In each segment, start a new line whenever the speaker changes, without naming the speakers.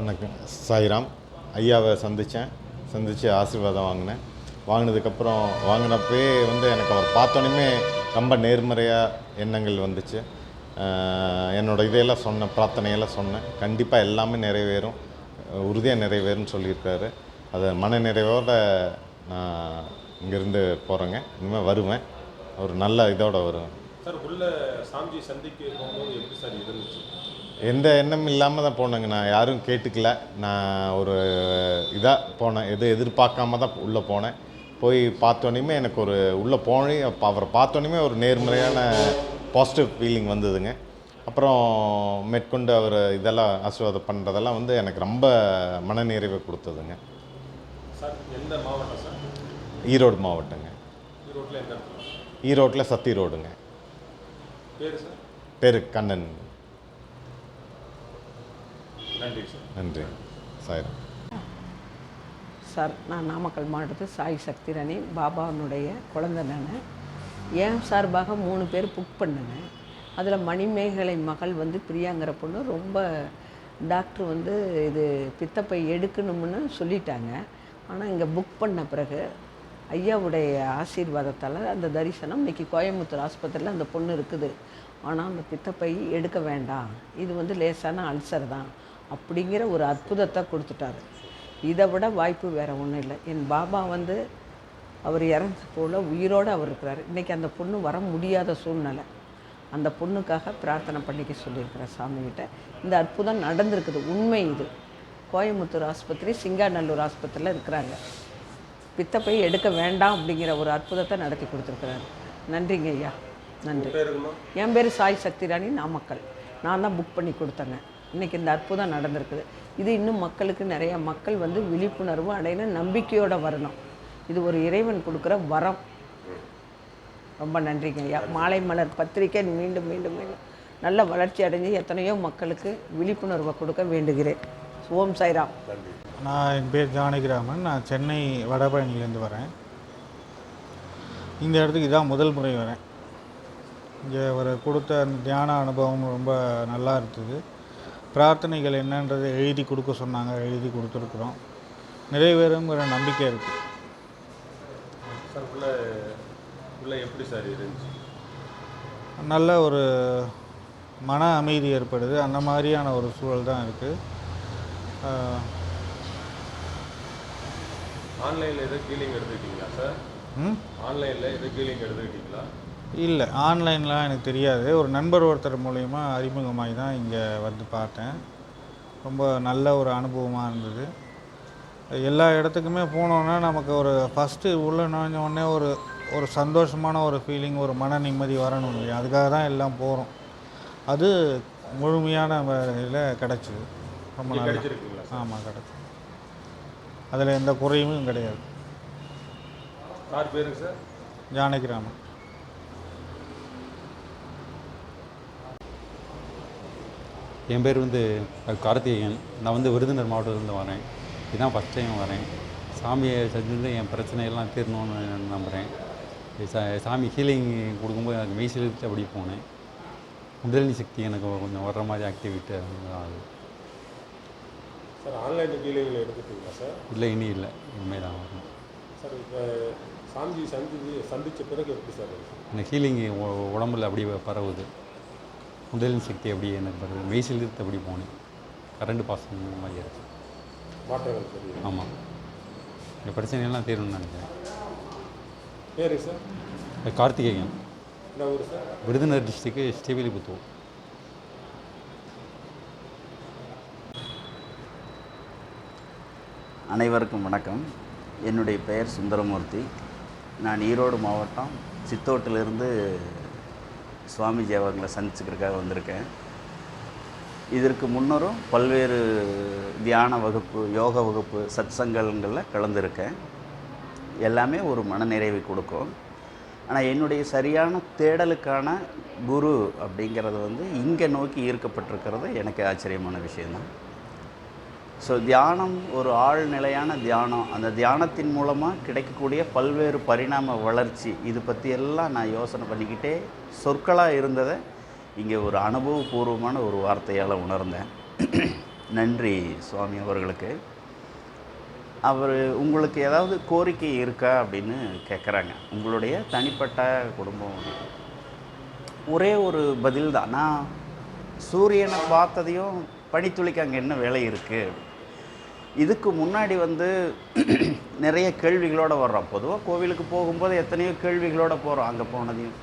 வணக்கம். சாய்ராம் ஐயாவை சந்தித்தேன் சந்தித்து ஆசீர்வாதம் வாங்கினேன். வாங்கினதுக்கப்புறம் வாங்கினப்பே வந்து எனக்கு அவர் பார்த்தோன்னே ரொம்ப நேர்மறையாக எண்ணங்கள் வந்துச்சு. என்னோட இதையெல்லாம் சொன்னேன் பிரார்த்தனையெல்லாம் சொன்னேன். கண்டிப்பாக எல்லாமே நிறைவேறும். உறுதியாக நிறைவேறும்னு சொல்லியிருக்காரு. அதை மன நிறைவோடு நான் இங்கேருந்து போகிறேங்க இனிமேல் வருவேன். ஒரு நல்ல இதோட வருவேன்.
சார் உள்ள சாமிஜி சந்திக்க போகும்போது எப்படி சார் இருந்துச்சு?
எந்த எண்ணமும் இல்லாமல் தான் போனேங்க. நான் யாரும் கேட்டுக்கல. நான் ஒரு இதாக போனேன். எதுவும் எதிர்பார்க்காம தான் உள்ளே போனேன். போய் பார்த்தோன்னே எனக்கு ஒரு உள்ளே போனே அப்ப அவரை பார்த்தோன்னே ஒரு நேர்மறையான பாசிட்டிவ் ஃபீலிங் வந்ததுங்க. அப்புறம் மேற்கொண்டு அவர் இதெல்லாம் ஆசீர்வாதம் பண்ணுறதெல்லாம் வந்து எனக்கு ரொம்ப மனநிறைவை கொடுத்ததுங்க.
சார் எந்த மாவட்டம் சார்?
ஈரோடு மாவட்டங்க.
ஈரோட்டில்
சத்தி ரோடுங்க.
பேர் சார்?
பேரு கண்ணன்.
நன்றி சார்.
நன்றி. சாயிரம்.
சார் நான் நாமக்கல் மாவட்டத்து சாய் சக்திராணி பாபாவினுடைய குழந்தை நான். என் சார்பாக மூணு பேர் புக் பண்ணுனேன் அதில் மணிமேகலை மகள் வந்து பிரியாங்கிற பொண்ணு ரொம்ப டாக்டர் வந்து இது பித்தப்பை எடுக்கணும்னு சொல்லிட்டாங்க. ஆனால் இங்கே புக் பண்ண பிறகு ஐயாவுடைய ஆசீர்வாதத்தால் அந்த தரிசனம் இன்னைக்கு கோயம்புத்தூர் ஆஸ்பத்திரியில் அந்த பொண்ணு இருக்குது. ஆனால் அந்த பித்தப்பை எடுக்க வேண்டாம். இது வந்து லேசான அல்சர் தான். அப்படிங்கிற ஒரு அற்புதத்தை கொடுத்துட்டாரு. இதை விட வாய்ப்பு வேறு ஒன்றும் இல்லை. என் பாபா வந்து அவர் இறந்து போல உயிரோடு அவர் இருக்கிறார். இன்றைக்கி அந்த பொண்ணு வர முடியாத சூழ்நிலை. அந்த பொண்ணுக்காக பிரார்த்தனை பண்ணிக்க சொல்லியிருக்கிறேன் சாமிகிட்ட இந்த அற்புதம் நடந்திருக்குது. உண்மை இது. கோயம்புத்தூர் ஆஸ்பத்திரி சிங்காநல்லூர் ஆஸ்பத்திரியில் இருக்கிறாங்க. பித்தப்பை எடுக்க வேண்டாம் அப்படிங்கிற ஒரு அற்புதத்தை நடத்தி கொடுத்துருக்குறாரு. நன்றிங்க ஐயா. நன்றி. என் பேர் சாய் சக்திராணி நாமக்கல். நான் தான் புக் பண்ணி கொடுத்தேங்க. இன்றைக்கி இந்த அற்புதம் நடந்திருக்குது. இது இன்னும் மக்களுக்கு நிறைய மக்கள் வந்து விழிப்புணர்வு அடையின நம்பிக்கையோடு வரணும். இது ஒரு இறைவன் கொடுக்குற வரம். ரொம்ப நன்றிங்க ஐயா. மாலை மலர் பத்திரிக்கை மீண்டும் மீண்டும் மீண்டும். நல்ல வளர்ச்சி அடைஞ்சு எத்தனையோ மக்களுக்கு விழிப்புணர்வை கொடுக்க வேண்டுகிறேன். ஓம் சாய்ராம்.
நான் என் பேர் ஜானகிராமன். நான் சென்னை வடபழனிலேருந்து வரேன். இந்த இடத்துக்கு இதான் முதல் முறை வரேன். இங்கே அவர் கொடுத்த அந்த தியான அனுபவம் ரொம்ப நல்லா இருந்தது. பிரார்த்தனைகள் என்னன்றதை எழுதி கொடுக்க சொன்னாங்க எழுதி கொடுத்துருக்குறோம். நிறைவேறுங்கிற நம்பிக்கை இருக்குது
சார் உள்ள உள்ள எப்படி சார் இருந்துச்சு?
நல்ல ஒரு மன அமைதி ஏற்படுது. அந்த மாதிரியான ஒரு சூழல் தான் இருக்குது
ஆன்லைனில் எதுவும் கீலிங் எடுத்துக்கிட்டீங்களா சார்?
ம்?
ஆன்லைனில் எதுவும் கீலிங் எடுத்துக்கிட்டீங்களா?
இல்லை ஆன்லைன்லாம் எனக்கு தெரியாது. ஒரு நண்பர் ஒருத்தர் மூலயமா அறிமுகமாகி தான் இங்கே வந்து பார்த்தேன். ரொம்ப நல்ல ஒரு அனுபவமாக இருந்தது. எல்லா இடத்துக்குமே போனோன்னா நமக்கு ஒரு ஃபஸ்ட்டு உள்ள நுழைஞ்ச உடனே ஒரு ஒரு சந்தோஷமான ஒரு ஃபீலிங் ஒரு மன நிம்மதி வரணும் இல்லையா? அதுக்காக தான் எல்லாம் போகிறோம் அது முழுமையான வகையில் கிடச்சிது. ரொம்ப நல்லா ஆமாம் கிடச்சி. அதில் எந்த குறையும் கிடையாது.
சார் பேருங்க சார்?
ஜானகிராமன்.
என் பேர் வந்து கார்த்திகேயன். நான் வந்து விருதுநகர் மாவட்டத்திலேருந்து வரேன். இதுதான் ஃபஸ்ட் டைம் வரேன். சாமியை சந்தித்து என் பிரச்சனையெல்லாம் தீரணும்னு நான் நம்புகிறேன் சாமி ஹீலிங் கொடுக்கும்போது எனக்கு மெய் செலுத்தி அப்படி போனேன். உடல்நி சக்தி எனக்கு கொஞ்சம் வர்ற மாதிரி ஆக்டிவிட்டி ஆகுது
சார் ஆன்லைன் கீலிங்கில் எடுத்துக்கிட்டீங்களா சார்?
இல்லை இனி இல்லை. இனிமேல் தான் வரணும்.
சார் இப்போ சாமிஜி சந்திச்சு சந்தித்த பிறகு எப்படி சார்
இந்த ஹீலிங் உடம்புல அப்படியே பரவுது. உடலின் சக்தி அப்படியே எனக்கு பரவுது மெய் செலுத்து அப்படி போனேன் கரண்ட் பாஸ் மாதிரி இருக்கு
மாற்றங்கள்
ஆமாம் இந்த பிரச்சனையெல்லாம் தீரணும்னு நினைக்கிறேன்.
பேரு சார்?
கார்த்திகேயன். விருதுநகர் டிஸ்ட்ரிக்ட் ஸ்ரீவில்லிபுத்தூர்.
அனைவருக்கும் வணக்கம். என்னுடைய பெயர் சுந்தரமூர்த்தி. நான் ஈரோடு மாவட்டம் சித்தோட்டிலிருந்து சுவாமிஜி அவங்களை சந்திச்சுக்கிறதுக்காக வந்திருக்கேன். இதற்கு முன்னரும் பல்வேறு தியான வகுப்பு யோக வகுப்பு சத்சங்கங்களில் கலந்துருக்கேன். எல்லாமே ஒரு மனநிறைவை கொடுக்கும். ஆனால் என்னுடைய சரியான தேடலுக்கான குரு அப்படிங்கிறது வந்து இங்கே நோக்கி ஈர்க்கப்பட்டிருக்கிறது எனக்கு ஆச்சரியமான விஷயந்தான் ஸோ தியானம் ஒரு ஆழ்நிலையான தியானம். அந்த தியானத்தின் மூலமாக கிடைக்கக்கூடிய பல்வேறு பரிணாம வளர்ச்சி. இது பற்றியெல்லாம் நான் யோசனை பண்ணிக்கிட்டே சொற்களாக இருந்ததை இங்கே ஒரு அனுபவபூர்வமான ஒரு வார்த்தையால் உணர்ந்தேன். நன்றி சுவாமி அவர்களுக்கு. அவர் உங்களுக்கு ஏதாவது கோரிக்கை இருக்கா அப்படின்னு கேட்குறாங்க உங்களுடைய தனிப்பட்ட குடும்பம். ஒரே ஒரு பதில் தான் நான் சூரியனை பார்த்ததையும் பனித்துளிக்கு அங்கே என்ன வேலை இருக்குது இதுக்கு முன்னாடி வந்து நிறைய கேள்விகளோடு வர்றோம். பொதுவாக கோவிலுக்கு போகும்போது எத்தனையோ கேள்விகளோடு போகிறோம் அங்கே போனதையும்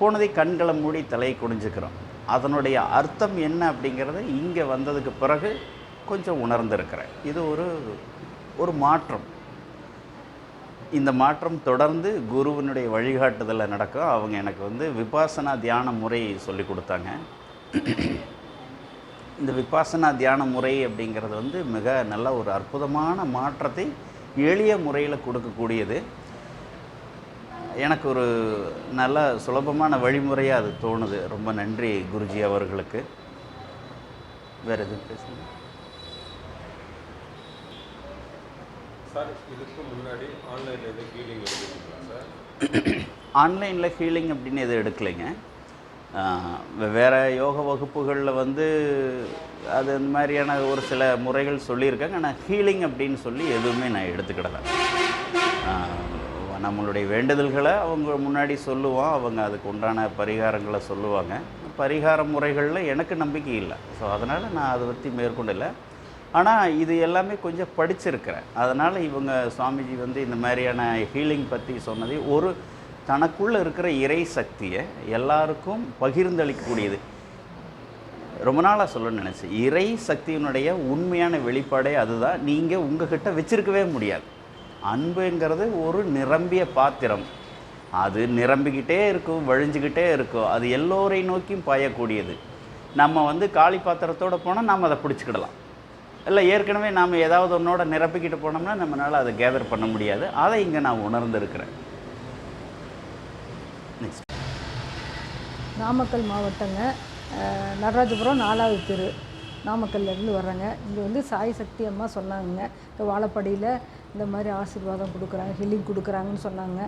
போனதை கண்களை மூடி தலையை குடிஞ்சுக்கிறோம் அதனுடைய அர்த்தம் என்ன அப்படிங்கிறத இங்கே வந்ததுக்கு பிறகு கொஞ்சம் உணர்ந்திருக்கிறேன். இது ஒரு ஒரு மாற்றம். இந்த மாற்றம் தொடர்ந்து குருவினுடைய வழிகாட்டுதலில் நடக்கும். அவங்க எனக்கு வந்து விபாசனா தியான முறை சொல்லி கொடுத்தாங்க. இந்த விபாசனா தியான முறை அப்படிங்கிறது வந்து மிக நல்ல ஒரு அற்புதமான மாற்றத்தை எளிய முறையில் கொடுக்கக்கூடியது. எனக்கு ஒரு நல்ல சுலபமான வழிமுறையாக அது தோணுது. ரொம்ப நன்றி குருஜி அவர்களுக்கு. வேறு எதுவும் பேசுங்க.
சார் இதுக்கு முன்னாடி ஆன்லைனில் ஹீலிங்
ஆன்லைனில் அப்படின்னு எதுவும் எடுக்கலைங்க. வேறு யோக வகுப்புகளில் வந்து அது இந்த மாதிரியான ஒரு சில முறைகள் சொல்லியிருக்காங்க. ஆனால் ஹீலிங் அப்படின்னு சொல்லி எதுவுமே நான் எடுத்துக்கிடலை. நம்மளுடைய வேண்டுதல்களை அவங்க முன்னாடி சொல்லுவோம் அவங்க அதுக்கு உண்டான பரிகாரங்களை சொல்லுவாங்க. பரிகார முறைகளில் எனக்கு நம்பிக்கை இல்லை. ஸோ அதனால் நான் அதை பற்றி மேற்கொண்டல ஆனால் இது எல்லாமே கொஞ்சம் படிச்சிருக்கிறேன். அதனால் இவங்க சுவாமிஜி வந்து இந்த மாதிரியான ஹீலிங் பற்றி சொன்னதை ஒரு தனக்குள்ளே இருக்கிற இறை சக்தியை எல்லாருக்கும் பகிர்ந்தளிக்கக்கூடியது. ரொம்ப நாளாக சொல்ல நினச்சேன். இறை சக்தியினுடைய உண்மையான வெளிப்பாடே அதுதான். நீங்கள் உங்ககிட்ட வச்சிருக்கவே முடியாது. அன்புங்கிறது ஒரு நிரம்பிய பாத்திரம். அது நிரம்பிக்கிட்டே இருக்கும் வழிஞ்சுக்கிட்டே இருக்கும். அது எல்லோரை நோக்கியும் பாயக்கூடியது. நம்ம வந்து காளி பாத்திரத்தோடு போனால் நாம் அதை பிடிச்சிக்கிடலாம். இல்லை ஏற்கனவே நாம் ஏதாவது ஒன்றோட நிரப்பிக்கிட்டு போனோம்னா நம்மளால் அதை கேதர் பண்ண முடியாது. அதை இங்கே நான் உணர்ந்திருக்கிறேன். நெக்ஸ்ட்
நாமக்கல் மாவட்டங்க நடராஜபுரம் நாலாவது தெரு நாமக்கல்லேருந்து வர்றேங்க. இங்கே வந்து சாய் சக்தி அம்மா சொன்னாங்க இந்த வாழப்படியில் இந்த மாதிரி ஆசீர்வாதம் கொடுக்குறாங்க ஹீலிங் கொடுக்குறாங்கன்னு சொன்னாங்க.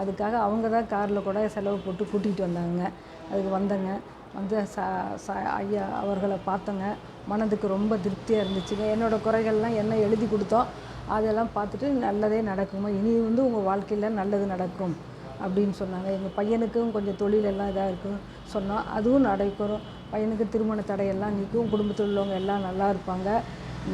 அதுக்காக அவங்க தான் காரில் கூட செலவு போட்டு கூட்டிகிட்டு வந்தாங்க. அதுக்கு வந்தேங்க. வந்து சா சா ஐயா அவர்களை பார்த்தோங்க. மனதுக்கு ரொம்ப திருப்தியாக இருந்துச்சுங்க. என்னோடய குறைகள்லாம் என்ன எழுதி கொடுத்தோம் அதெல்லாம் பார்த்துட்டு நல்லதே நடக்குமா இனி வந்து உங்கள் வாழ்க்கையில் நல்லது நடக்கும். அப்படின்னு சொன்னாங்க. எங்கள் பையனுக்கும் கொஞ்சம் தொழில் எல்லாம் இதாக இருக்கும் சொன்னால் அதுவும் நடைபெறும். பையனுக்கு திருமண தடையெல்லாம் நிற்கும் குடும்பத்தில் உள்ளவங்க எல்லாம் நல்லா இருப்பாங்க.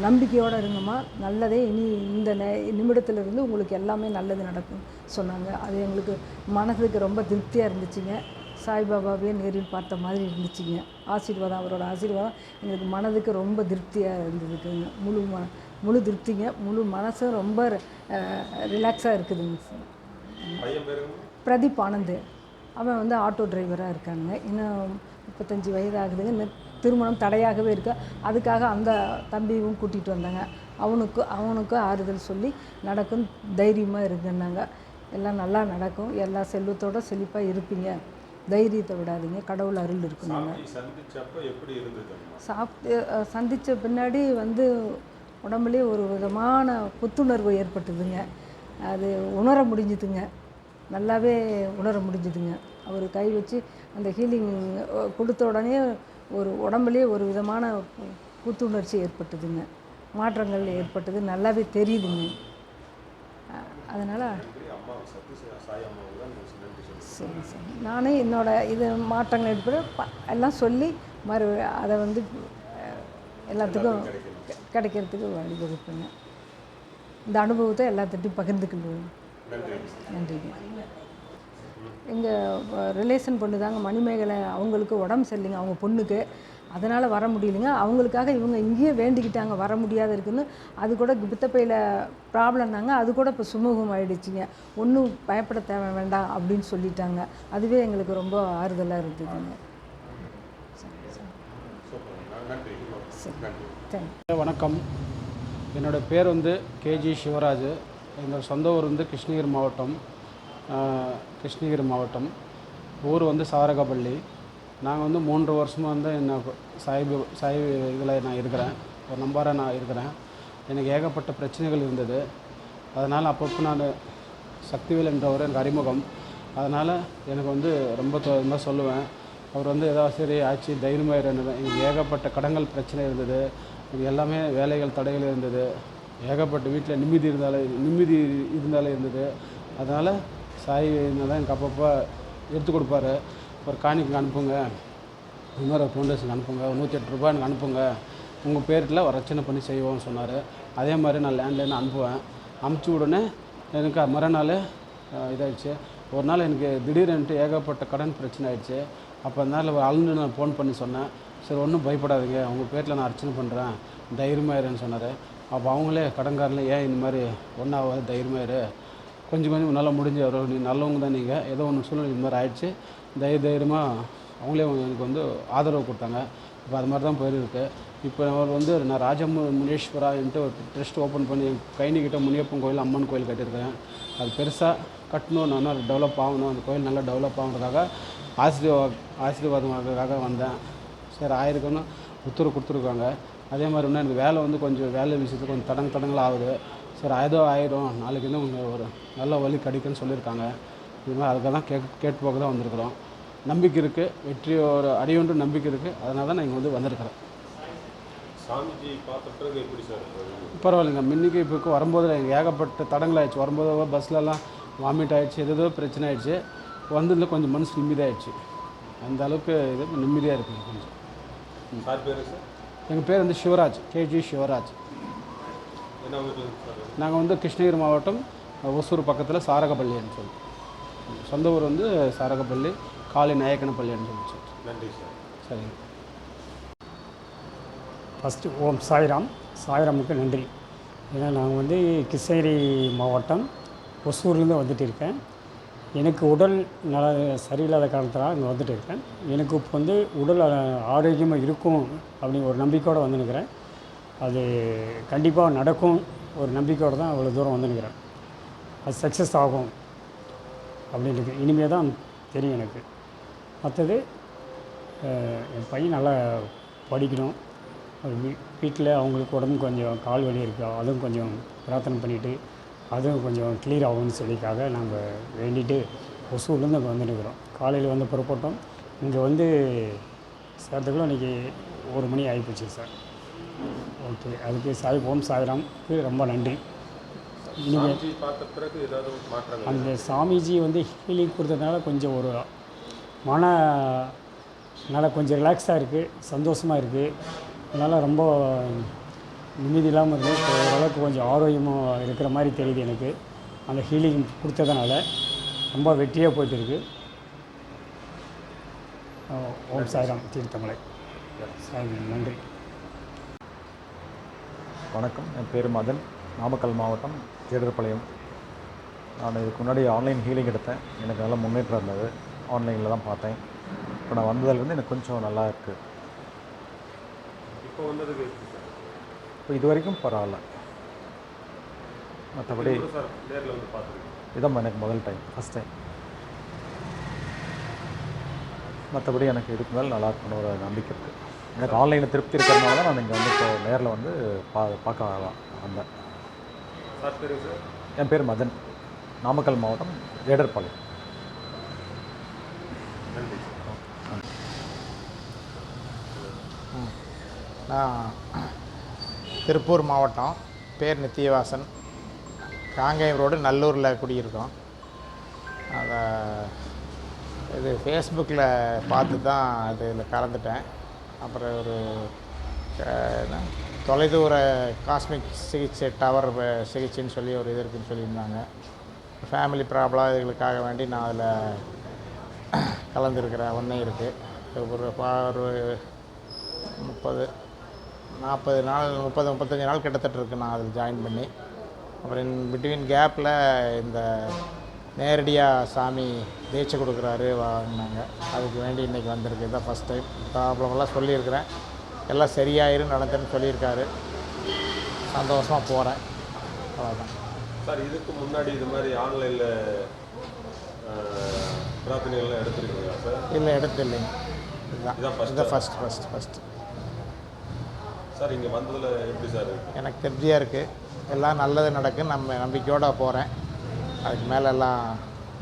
நம்பிக்கையோடு இருங்கம்மா நல்லதே இனி இந்த நே நிமிடத்துலேருந்து உங்களுக்கு எல்லாமே நல்லது நடக்கும் சொன்னாங்க. அது எங்களுக்கு மனதுக்கு ரொம்ப திருப்தியாக இருந்துச்சுங்க. சாய்பாபாவே நேரில் பார்த்த மாதிரி இருந்துச்சுங்க. ஆசீர்வாதம் அவரோட ஆசீர்வாதம் எங்களுக்கு மனதுக்கு ரொம்ப திருப்தியாக இருந்ததுக்குங்க. முழு ம முழு திருப்திங்க முழு மனசும் ரொம்ப ரிலாக்ஸாக இருக்குதுங்க. சார்
பையன் பேருங்க
பிரதீப் ஆனந்த். அவன் வந்து ஆட்டோ டிரைவராக இருக்காங்க இன்னும் முப்பத்தஞ்சு வயது ஆகுதுங்க இன்னும் திருமணம் தடையாகவே இருக்கு. அதுக்காக அந்த தம்பியும் கூட்டிகிட்டு வந்தாங்க. அவனுக்கு அவனுக்கும் ஆறுதல் சொல்லி நடக்கும் தைரியமாக இருக்குன்னாங்க எல்லாம் நல்லா நடக்கும். எல்லா செல்வத்தோட செழிப்பாக இருப்பீங்க. தைரியத்தை விடாதீங்க. கடவுள் அருள் இருக்குங்க சாப்பிட்டு சந்திச்ச பின்னாடி வந்து உடம்புலேயே ஒரு விதமான புத்துணர்வு ஏற்பட்டதுங்க. அது உணர முடிஞ்சுதுங்க. நல்லாவே உணர முடிஞ்சுதுங்க. அவர் கை வச்சு அந்த ஹீலிங் கொடுத்த உடனே ஒரு உடம்புலேயே ஒரு விதமான புத்துணர்ச்சி ஏற்பட்டதுங்க. மாற்றங்கள் ஏற்பட்டது. நல்லாவே தெரியுதுங்க. அதனால் சரி சரி. நானே என்னோட இது மாற்றங்கள் ஏற்பட ப- எல்லாம் சொல்லி மறு அதை வந்து எல்லாத்துக்கும் கெ- கிடைக்கிறதுக்கு வழிவகுப்புங்க. இந்த அனுபவத்தை எல்லாத்திட்டையும் பகிர்ந்துக்கிடுவோம் நன்றிங்க எங்கள் ரிலேஷன் பொண்ணு தாங்க மணிமேகலை அவங்களுக்கு உடம்பு சரியில்லைங்க. அவங்க பொண்ணுக்கு. அதனால் வர முடியலைங்க. அவங்களுக்காக இவங்க இங்கேயே வேண்டிக்கிட்டாங்க. வர முடியாத இருக்குன்னு அது கூட பித்தப்பையில் ப்ராப்ளம்னாங்க அது கூட இப்போ சுமூகம் ஆயிடுச்சுங்க. ஒன்றும் பயப்பட தேவை வேண்டாம் அப்படின்னு சொல்லிட்டாங்க. அதுவே எங்களுக்கு ரொம்ப ஆறுதலாக இருந்ததுங்க. சரி. தேங்க்யூ
வணக்கம். என்னோடய பேர் வந்து கேஜி சிவராஜ். எங்கள் சொந்த ஊர் வந்து கிருஷ்ணகிரி மாவட்டம் கிருஷ்ணகிரி மாவட்டம். ஊர் வந்து சாரகப்பள்ளி. நாங்கள் வந்து மூன்று வருஷமாக வந்து என்ன சாய்பு சாய் இதில் நான் இருக்கிறேன். ஒரு நம்பராக நான் இருக்கிறேன். எனக்கு ஏகப்பட்ட பிரச்சனைகள் இருந்தது. அதனால் அப்பப்போ நான் சக்திவேல் என்றவர் எனக்கு அறிமுகம். அதனால் எனக்கு வந்து ரொம்ப தொ- சொல்லுவேன். அவர் வந்து ஏதாவது சரி ஆச்சு தைரியமாக இருந்தது. எங்களுக்கு ஏகப்பட்ட கடங்கள் பிரச்சனை இருந்தது. இது எல்லாமே வேலைகள் தடைகள் இருந்தது. ஏகப்பட்ட வீட்டில் நிம்மதி இருந்தாலே நிம்மதி இருந்தாலே இருந்தது. அதனால் சாய் தான் எனக்கு அப்பப்போ எடுத்து கொடுப்பாரு. ஒரு காணிக்கு அனுப்புங்க. இந்த மாதிரி ஒரு அனுப்புங்க. ஒரு நூற்றி எட்டு ரூபாய் எனக்கு அனுப்புங்க. உங்கள் பேரில் ஒரு ரச்சனை பண்ணி செய்வோம்னு சொன்னார். அதே மாதிரி நான் லேண்ட்லைன் அனுப்புவேன். அமுச்சு உடனே எனக்கு மறுநாள் இதாகிடுச்சு இதாயிடுச்சு. ஒரு நாள் எனக்கு திடீரென்ட்டு ஏகப்பட்ட கடன் பிரச்சனை ஆயிடுச்சு. அப்போ அதனால் ஒரு நான் ஃபோன் பண்ணி சொன்னேன். சரி ஒன்றும் பயப்படாதீங்க. உங்கள் பேரில் நான் அர்ச்சனை பண்ணுறேன் தைரியமாக இருன்னு சொன்னார். அப்போ அவங்களே கடன்காரில் ஏன் இந்த மாதிரி ஒன்றாவது தைரியமாக இரு. கொஞ்சம் கொஞ்சம் நல்லா முடிஞ்சு வரும் நீ நல்லவங்க தான் நீங்கள் ஏதோ ஒன்று சூழ்நிலை இந்த மாதிரி ஆயிடுச்சு. தைரிய தைரியமாக அவங்களே எனக்கு வந்து ஆதரவு கொடுத்தாங்க. இப்போ அது மாதிரி தான் போயிருக்கு இப்போ அவர் வந்து நான் ராஜமு முனீஸ்வரான்ட்டு ஒரு ட்ரஸ்ட் ஓப்பன் பண்ணி கைனிக்கிட்ட முனியப்பன் கோயில் அம்மன் கோயில் கட்டியிருக்கேன். அது பெருசாக கட்டணும் நான் டெவலப் ஆகணும். அந்த கோயில் நல்லா டெவலப் ஆகுறதுக்காக ஆசீர்வா ஆசீர்வாதம் வாங்குறதுக்காக வந்தேன். சரி ஆயிருக்குன்னு உத்தரவு கொடுத்துருக்காங்க. அதே மாதிரி இன்னும் எனக்கு வேலை வந்து கொஞ்சம் வேலை விஷயத்துக்கு கொஞ்சம் தடங்க தடங்கள் ஆகுது. சரி ஏதோ ஆயிடும் நாளைக்கு இன்னும் கொஞ்சம் ஒரு நல்ல வழி கிடைக்குன்னு சொல்லியிருக்காங்க. இது மாதிரி அதுக்காக தான் கேட் கேட்டு போக தான் வந்திருக்கிறோம். நம்பிக்கை இருக்குது வெற்றி ஒரு அடியொன்று நம்பிக்கை இருக்குது அதனால தான் நான் இங்கே வந்து வந்திருக்கிறேன்.
சாமிஜி பார்த்த பிறகு எப்படி சார் இருந்தது?
பரவாயில்லைங்க. முன்னைக்கு இப்போ வரும்போது எனக்கு ஏகப்பட்ட தடங்கள் ஆயிடுச்சு. வரும்போது பஸ்லலாம் வாமிட் ஆயிடுச்சு ஏதோ பிரச்சனை ஆயிடுச்சு. வந்ததில் கொஞ்சம் மனசு நிம்மதியாகிடுச்சு அந்த அளவுக்கு இது நிம்மதியாக இருக்குங்க கொஞ்சம்.
சார் பேர் சார்?
எங்கள் பேர் வந்து சிவராஜ் கேஜி சிவராஜ்.
சார்
நாங்கள் வந்து கிருஷ்ணகிரி மாவட்டம் ஒசூர் பக்கத்தில் சாரகப்பள்ளின்னு சொல்லி. சொந்த ஊர் வந்து சாரகப்பள்ளி காளி நாயக்கனப்பள்ளின்னு சொல்லி சொல்லி
நன்றி சார்.
சரிங்க
ஃபஸ்ட்டு ஓம் சாய்ராம். சாய்ராமுக்கு நன்றி. ஏன்னா நான் வந்து கிருஷ்ணகிரி மாவட்டம் ஒசூர்லேருந்து வந்துட்டு இருக்கேன். எனக்கு உடல் நல சரியில்லாத காரணத்தினால் இங்கே வந்துட்டு இருக்கேன். எனக்கு இப்போ வந்து உடல் ஆரோக்கியமாக இருக்கும் அப்படிங்கிற ஒரு நம்பிக்கையோடு வந்துனுக்கிறேன் அது கண்டிப்பாக நடக்கும் ஒரு நம்பிக்கையோடு தான் அவ்வளோ தூரம் வந்துனுக்கிறேன் அது சக்ஸஸ் ஆகும் அப்படின்னு இனிமேல் தான் தெரியும் எனக்கு. மற்றது என் பையன் நல்லா படிக்கணும். வீ வீட்டில் அவங்களுக்கு உடம்பு கொஞ்சம் கால் வலி இருக்கு அதுவும் கொஞ்சம் பிரார்த்தனை பண்ணிவிட்டு அதுவும் கொஞ்சம் கிளியர் ஆகும்னு சொல்லிக்காக நாங்கள் வேண்டிட்டு ஒசூர்லேருந்து அங்கே வந்துருக்கிறோம் காலையில் வந்து புறப்பட்டோம். இங்கே வந்து சேர்த்துக்குள்ள இன்றைக்கி ஒரு மணி ஆகிப்போச்சு சார். ஓகே அதுக்கு சாய் ஓம் சாய்ராம்க்கு ரொம்ப நன்றி.
மாற்றங்கள்
அந்த சாமிஜி வந்து ஹீலிங் கொடுத்ததுனால கொஞ்சம் ஒரு மன நல்லா கொஞ்சம் ரிலாக்ஸாக இருக்குது சந்தோஷமாக இருக்குது அதனால் ரொம்ப நிம்மதி இல்லாமல் இருக்குது இப்போ ஓரளவுக்கு கொஞ்சம் ஆரோக்கியமாக இருக்கிற மாதிரி தெரியுது எனக்கு. அந்த ஹீலிங் கொடுத்ததுனால ரொம்ப வெற்றியாக போயிட்டு இருக்கு ஓ- ஓம் சாய்ராம் தீர்த்தமலை. சாய் நன்றி.
வணக்கம். என் பேர் மதன். நாமக்கல் மாவட்டம் ஜேடர்பாளையம் நான் இதுக்கு முன்னாடி ஆன்லைன் ஹீலிங் எடுத்தேன். எனக்கு நல்ல முன்னேற்றம் இருந்தது. ஆன்லைனில் தான் பார்த்தேன். இப்போ நான் வந்ததுலேருந்து எனக்கு கொஞ்சம் நல்லா இருக்குது
இப்போ வந்ததுக்கு
இப்போ இது வரைக்கும் பரவாயில்ல மற்றபடி இதான் எனக்கு முதல் டைம் ஃபஸ்ட் டைம் மற்றபடி எனக்கு இதுக்கு மேலே நல்லா இருக்கணும் ஒரு நம்பிக்கை இருக்குது எனக்கு ஆன்லைனில் திருப்தி இருக்கிறதுனால தான் நான் இங்கே வந்து இப்போ நேரில் வந்து பா பார்க்க வந்தேன். என் பேர் மதன். நாமக்கல் மாவட்டம்
சார்.
நான் திருப்பூர் மாவட்டம் பேர் நித்தியவாசன். காங்கேயம் ரோடு நல்லூரில் குடியிருக்கோம். அதை இது ஃபேஸ்புக்கில் பார்த்து தான் இதில் கலந்துட்டேன். அப்புறம் ஒரு என்ன? தொலைதூர காஸ்மிக் சிகிச்சை டவர் சிகிச்சைன்னு சொல்லி ஒரு இது இருக்குன்னு சொல்லியிருந்தாங்க. ஃபேமிலி ப்ராப்ளம் இதுகளுக்காக வேண்டி நான் அதில் கலந்துருக்கிறேன். ஒன்றே இருக்குது ஒரு ஒரு முப்பது நாற்பது நாள் முப்பது முப்பத்தஞ்சு நாள் கிட்டத்தட்ட இருக்கு நான் அதில் ஜாயின் பண்ணி. அப்புறம் இன் பிட்வீன் கேப்பில் இந்த நேரடியாக சாமி தேய்ச்சி கொடுக்குறாரு வாங்கினாங்க அதுக்கு வேண்டி இன்றைக்கி வந்திருக்கு. இதுதான் ஃபஸ்ட் டைம் ப்ராப்ளமெல்லாம் சொல்லியிருக்கிறேன். எல்லாம் சரியாயிரும் நடந்துன்னு சொல்லியிருக்காரு. சந்தோஷமாக போகிறேன் அவ்வளோதான்
சார் இதுக்கு முன்னாடி இது மாதிரி ஆன்லைனில் பிரார்த்தனைகள்லாம் எடுத்துருக்கீங்களா சார்?
இல்லை எடுத்து இல்லைங்க இதுதான்.
இதான்
இதுதான். ஃபஸ்ட் ஃபஸ்ட் ஃபஸ்ட்டு
சார் இங்கே வந்ததில் எப்படி சார்?
எனக்கு திருப்தியாக இருக்குது எல்லாம் நல்லது நடக்கும் நம்ம நம்பிக்கையோடு போகிறேன் அதுக்கு மேலே எல்லாம்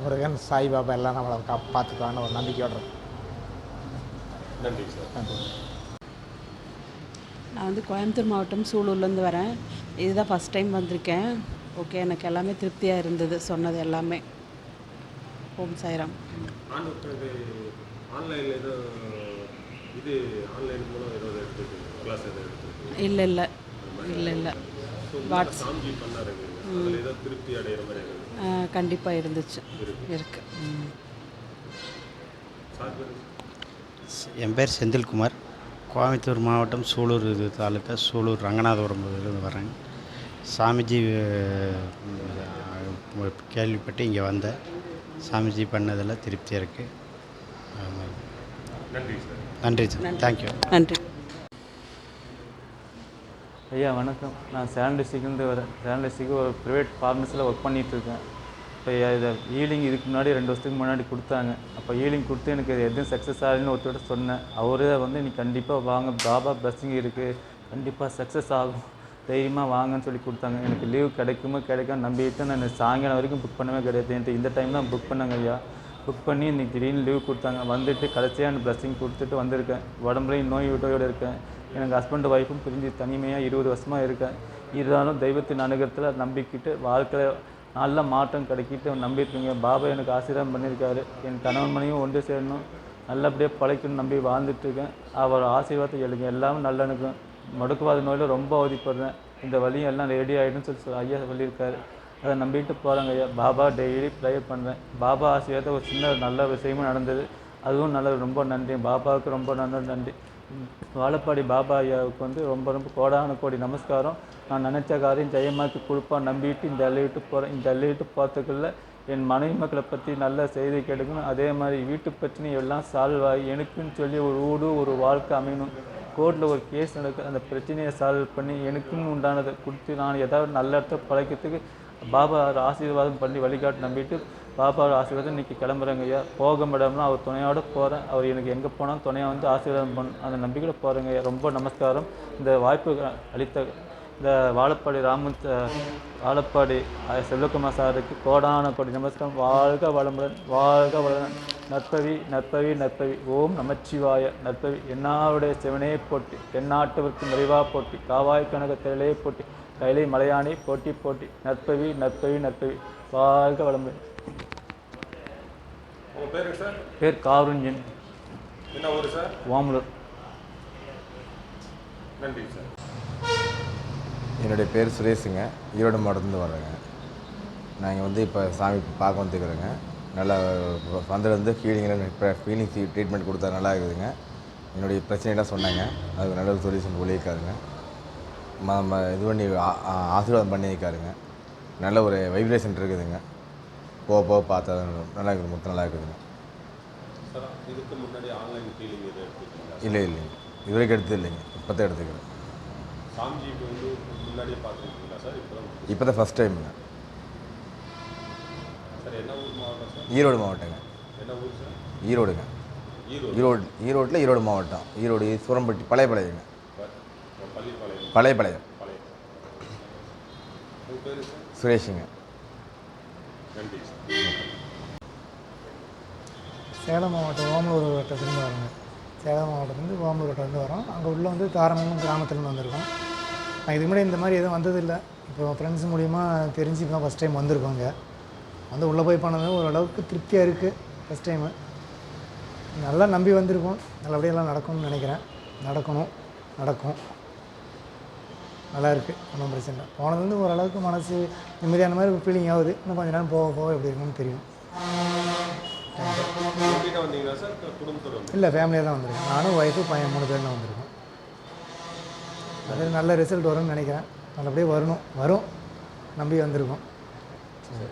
முருகன் சாய்பாபா எல்லாம் நம்மளை கா பார்த்துக்குவான்னு ஒரு நம்பிக்கையோடு இருக்கு
நன்றி சார்.
நன்றி.
நான் வந்து கோயம்புத்தூர் மாவட்டம் சூலூர்லேருந்து வரேன். இதுதான் ஃபஸ்ட் டைம் வந்திருக்கேன். ஓகே எனக்கு எல்லாமே திருப்தியாக இருந்தது. சொன்னது எல்லாமே. ஓம் சாய்ராம்.
ஆன்லைனில் ஏதோ இது ஆன்லைன் மூலம் ஏதோ எடுத்துருக்கீங்க கிளாஸ் ஏதோ எடுத்துருக்கீங்க
இல்லை இல்லை. இல்லை இல்லை. வாட்ஸ்
சாமி பண்ணாருங்க அதில் ஏதோ திருப்தி அடைகிற மாதிரி இருக்குது
கண்டிப்பாக இருந்துச்சு. இருக்கு?
என் பேர் செந்தில்குமார். கோயம்புத்தூர் மாவட்டம் சூலூர் இது தாலுக்கா சூலூர் ரங்கநாதபுரம் இருந்து வரேன் சாமிஜி கேள்விப்பட்டு இங்கே வந்தேன். சாமிஜி பண்ணதில் திருப்தியாக இருக்குது
நன்றி சார்.
நன்றி சார். தேங்க்யூ
நன்றி.
ஐயா வணக்கம். நான் சேலம் டிஸ்ட்ரிக்ட்லேருந்து வரேன். சேலம் டிஸ்ட்ரிக்ட் ஒரு ப்ரைவேட் ஃபார்மஸியில் ஒர்க் பண்ணிகிட்ருக்கேன் இப்போ இதை ஈலிங் இதுக்கு முன்னாடி ரெண்டு வருஷத்துக்கு முன்னாடி கொடுத்தாங்க. அப்போ ஈலிங் கொடுத்து எனக்கு எதுவும் சக்ஸஸ் ஆகலைன்னு ஒருத்தர் சொன்னேன். அவரே வந்து நீ கண்டிப்பாக வாங்க. பாபா பிளஸ்ஸிங் இருக்குது கண்டிப்பாக சக்ஸஸ் ஆகும். தைரியமாக வாங்கன்னு சொல்லி கொடுத்தாங்க. எனக்கு லீவ் கிடைக்குமோ கிடைக்கும் நம்பிட்டு நான் சாயங்காலம் வரைக்கும் புக் பண்ணவே கிடையாது. எனக்கு இந்த டைம் தான் புக் பண்ணாங்க ஐயா. புக் பண்ணி இன்றைக்கி திடீர்னு லீவ் கொடுத்தாங்க. வந்துட்டு கடைசியாக எனக்கு ப்ளஸ்ஸிங் கொடுத்துட்டு வந்திருக்கேன். உடம்புலையும் நோய் விட்டோடு இருக்கேன். எனக்கு ஹஸ்பண்ட் ஒய்ஃபும் பிரிஞ்சு தனிமையாக இருபது வருஷமாக இருக்கேன். இருந்தாலும் தெய்வத்தின் அனுகிரகத்தில் நம்பிக்கிட்டு வாழ்க்கையில் நல்ல மாற்றம் கிடைக்கிட்டு நம்பியிருக்கீங்க பாபா எனக்கு ஆசீர்வாதம் பண்ணியிருக்காரு. என் கணவன் மனையும் ஒன்று சேரணும். நல்லபடியாக பழைக்கணும். நம்பி வாழ்ந்துட்டுருக்கேன் அவர் ஆசீர்வாதத்தை எழுங்க எல்லாமே நல்லனுக்கும் எனக்கு முடக்குவாத நோயில் ரொம்ப அவதிப்படுறேன். இந்த வழியும் எல்லாம் ரெடி ஆகிடும்னு சொல்லி சொல்லி ஐயா சொல்லியிருக்காரு. அதை நம்பிட்டு போகிறாங்க ஐயா. பாபா டெய்லி ப்ரேயர் பண்ணுறேன் பாபா ஆசீர்வாதத்தை ஒரு சின்ன நல்ல விஷயமும் நடந்தது. அதுவும் நல்லது. ரொம்ப நன்றி. பாபாவுக்கு ரொம்ப நல்ல நன்றி. வாழப்பாடி பாபா ஐயாவுக்கு வந்து ரொம்ப ரொம்ப கோடான கோடி நமஸ்காரம். நான் நினச்ச காரியம் ஜெயமாக்கி கொடுப்பான் நம்பிட்டு இந்த அள்ளிவிட்டு போகிறேன் இந்த அள்ளிவிட்டு போகிறதுக்குள்ள என் மனைவி மக்களை பற்றி நல்ல செய்தி கிடைக்கணும் அதே மாதிரி வீட்டு பிரச்சனை எல்லாம் சால்வ் ஆகி எனக்குன்னு சொல்லி ஒரு வீடு ஒரு வாழ்க்கை அமையணும். கோர்ட்டில் ஒரு கேஸ் நடக்குது. அந்த பிரச்சனையை சால்வ் பண்ணி எனக்குன்னு உண்டானதை கொடுத்து நான் ஏதாவது நல்ல இடத்த பழைக்கிறதுக்கு பாபா ஆசீர்வாதம் பண்ணி வழிகாட்டு நம்பிட்டு பாபாவோட ஆசீர்வாதம் இன்றைக்கி கிளம்புறேங்க ஐயா. போக இடம்லாம் அவர் துணையோட போகிறேன் அவர் எனக்கு எங்கே போனாலும் துணையாக வந்து ஆசீர்வாதம் பண்ண அந்த நம்பிக்கையில் போகிறேங்க ஐயா. ரொம்ப நமஸ்காரம். இந்த வாய்ப்பு அளித்த இந்த வாழப்பாடி ராமன் வாழப்பாடி செல்வகுமார் சாருக்கு கோடான கோடி நமஸ்காரம். வாழ்க வளமுடன் வாழ்க வளமுடன். நற்பவி நற்பவி நற்பவி. ஓம் நமச்சிவாய. நற்பவி. என்னாருடைய சிவனே போட்டி தென்னாட்டவர்க்கு நிறைவாக போட்டி காவாய் கனக திரளே போட்டி கைலை மலையானே போட்டி போட்டி. நற்பவி நற்பவி நற்பவி. வாழ்க வளமுடன் பேர் காருண்யன்.
என்ன ஊர் சார்?
ஓமலூர்
நன்றி சார்.
என்னுடைய பேர் சுரேஷுங்க. ஈரோடு மாவட்டத்துலேருந்து வரேங்க நான் இங்கே வந்து இப்போ சாமி பார்க்க வந்துருக்குறேங்க நல்லா ஹீலிங்கில் இப்போ ஃபீலிங் ட்ரீட்மெண்ட் கொடுத்தா நல்லா இருக்குதுங்க. என்னுடைய பிரச்சனையெல்லாம் சொன்னாங்க. அதுக்கு நல்ல ஒரு சொல்யூஷன் சொல்லியிருக்காருங்க. ம ம இது பண்ணி ஆசீர்வாதம் பண்ணியிருக்காருங்க. நல்ல ஒரு வைப்ரேஷன் இருக்குதுங்க. போக போக பார்த்தா நல்லா இருக்குது மொத்தம் நல்லா இருக்குதுங்க.
இதுக்கு முன்னாடி ஆன்லைன்
இல்லை இல்லைங்க. இது வரைக்கும் எடுத்தது இல்லைங்க. இப்போ தான் எடுத்துக்கிறேன்
சாமிஜிக்கு வந்து முன்னாடியே பார்த்துருக்கீங்களா சார்? இப்போ தான்
இப்போ தான் ஃபஸ்ட் டைமுங்க
சார் என்ன ஊர் மாவட்டம் சார்?
ஈரோடு மாவட்டங்க.
என்ன ஊர் சார்?
ஈரோடுங்க.
ஈரோடு.
ஈரோடு ஈரோட்டில் ஈரோடு மாவட்டம். ஈரோடு சூரம்பட்டி பழையபாளையங்க
ப- பள்ளிப்பாளையம் பழைய உங்கள்
சுரேஷுங்க.
சேலம் மாவட்டம் ஓமலூர் வட்டத்துலேருந்து வரோங்க. சேலம் மாவட்டத்துலேருந்து ஓமலூர் வட்டத்துலேருந்து வரோம். அங்கே உள்ளே வந்து தாரமங்கலம் கிராமத்துலேருந்து வந்திருக்கோம். நான் இதுக்கு முன்னாடி இந்த மாதிரி எதுவும் வந்ததில்லை. இப்போ ஃப்ரெண்ட்ஸ் மூலிமா தெரிஞ்சு இப்போ தான் ஃபஸ்ட் டைம் வந்திருக்கோங்க வந்து உள்ளே போய் பண்ணது ஓரளவுக்கு திருப்தியாக இருக்குது ஃபஸ்ட் டைமு நல்லா நம்பி வந்திருக்கோம். நல்லபடியாக எல்லாம் நடக்கும்னு நினைக்கிறேன். நடக்கணும். நடக்கும். நல்லா இருக்குது ஒன்றும் பிரச்சனை இல்லை. போனதுலேருந்து ஓரளவுக்கு மனசு நிம்மதியான மாதிரி ஃபீலிங் ஆகுது. இன்னும் கொஞ்ச நேரம் போக போக எப்படி இருக்குன்னு தெரியும். இல்லை ஃபேமிலியாக தான் வந்திருக்கேன் நானும் ஒய்ஃபு பையன் மூணு பேர் தான் வந்திருக்கோம். அது நல்ல ரிசல்ட் வரும்னு நினைக்கிறேன். நல்லபடியாக வரணும். வரும். நம்பி வந்திருக்கோம்.
சரி.